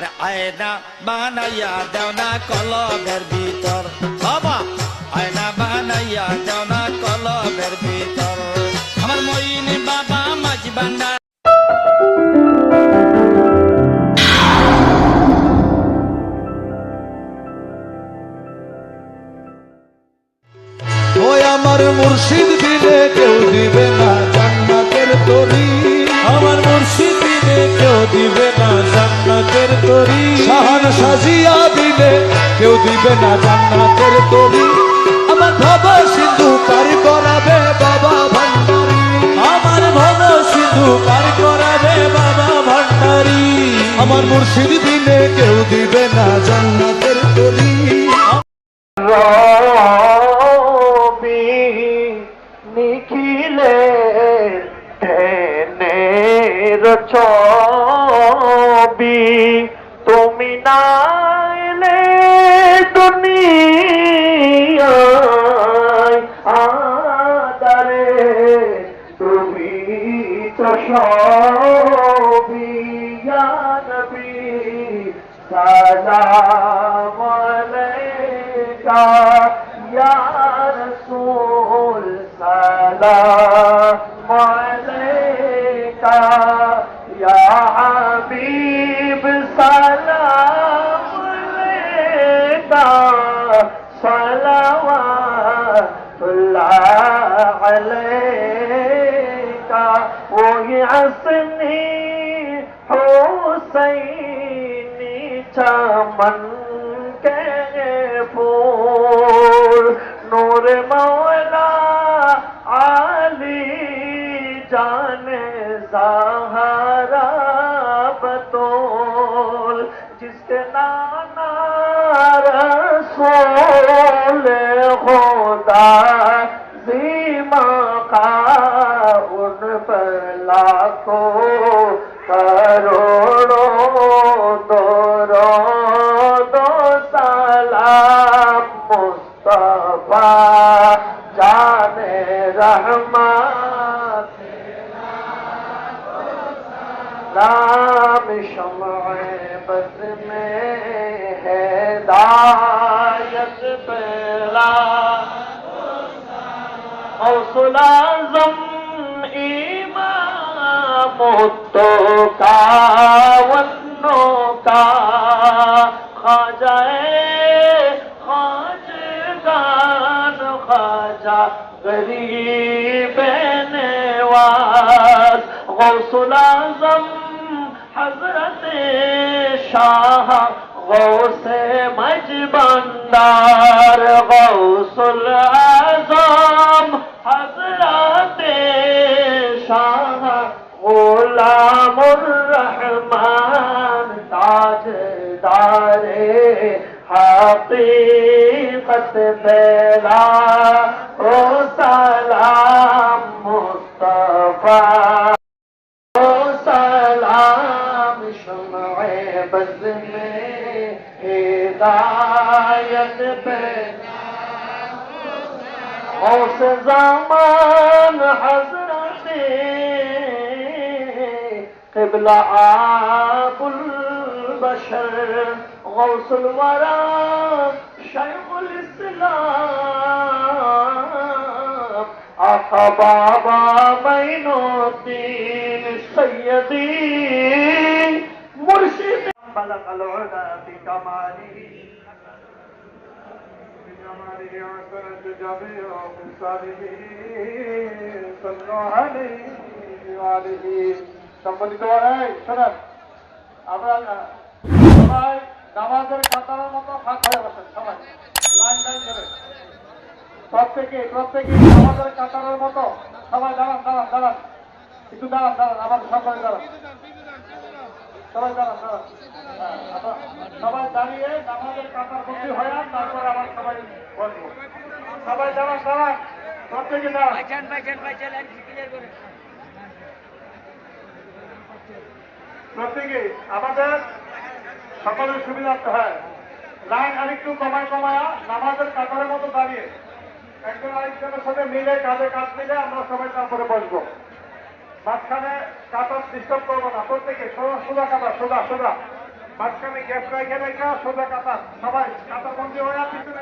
আরে আয়না বানাইয়া দেও না কলবের ভিতর। বাবা আয়না বানাইয়া দেও না কলবের ভিতর। আমার মইনে বাবা মাঝ বান্ডা। ওই আমার মুর্শিদ দিলে কেউ দিবে না জান্নাতের তরি। আমার মুর্শিদ দিলে কেউ দিবে না জান্নাতের তরি। শাহান সাজিয়া দিলে কেউ দিবে না জান্নাতের তরি। আমার বাবা সিন্ধু পারি করাবে বাবা ভান্ডারি। আমার ভব সিন্ধু পার করাবে বাবা ভান্ডারি। আমার মুর্শিদ দিলে কেউ দিবে না জান্নাতের তরি। নিখিলে টেনের ছবি তুমি না এলে দুনিয়ায় আদারে, তুমি তো সবই জানবি। সালাম আলাইকা ইয়া রাসূল, সালাম আলাইকা ইয়া হাবিব। علیہ وہی حسنی حسینی چمن کے پور نور مولا علی جان زہرا بطول، جس کے نانا رسول خدا سیما کا ان پر لاکھوں کروڑوں دو دو سلام مصطفیٰ جان رحمت نام شمع بس ہے دایت پہ غوث العظم إمام التقى والنقى خجائے خاجگان خاجا غریب نواز غوث العظم حضرت شاہ غوث مجبندار غوث العظم غلام الرحمان تاج دارے حقیقت بیلا او سلام مصطفیٰ، او سلام شمع بز ہدایت بیلا او زمان حقیقت ابلع کل بشر غوث الورا، شیخ الاسلام. آقا بابا مینو دین سیدی مرشد. بلق العدا فی کمالی ہماری آنکھ جبیوں مصاری صلی اللہ علیہ وآلہ সম্মানিত এই, শোনেন, আমরা সবাই নামাজের কাতারের মতো ফাঁক হয়ে বসেন, সবাই, লাইন লাইন ধরে। প্রত্যেকে প্রত্যেকে নামাজের কাতারের মতো, সবাই দাঁড়ান দাঁড়ান দাঁড়ান। একটু দাঁড়ান দাঁড়ান, আমাদের সকলে দাঁড়ান। সবাই দাঁড়ান দাঁড়ান। সবাই দাঁড়িয়ে নামাজের কাতার মধ্যে হয়ে তারপরে আবার সবাই বসবো। সবাই দাঁড়ান দাঁড়ান, প্রত্যেকে দাঁড়ান। প্রত্যেকে আমাদের সকলের সুবিধার্থে হয়। লাইন আরেকটু কমায় কমায়া নামাজের কাতারের মতো দাঁড়িয়ে একজন আরেকজনের সাথে মিলে কাজে কাজ মিলে আমরা সবাই তারপরে বসবো। মাঝখানে কাতার ডিস্টার্ব করব না, প্রত্যেকে সোজা সোজা কাতার, সোজা সোজা। মাঝখানে গ্যাপ রাখে রেখে সোজা কাতার, সবাই কাতার বন্ধ হয়ে পিছনে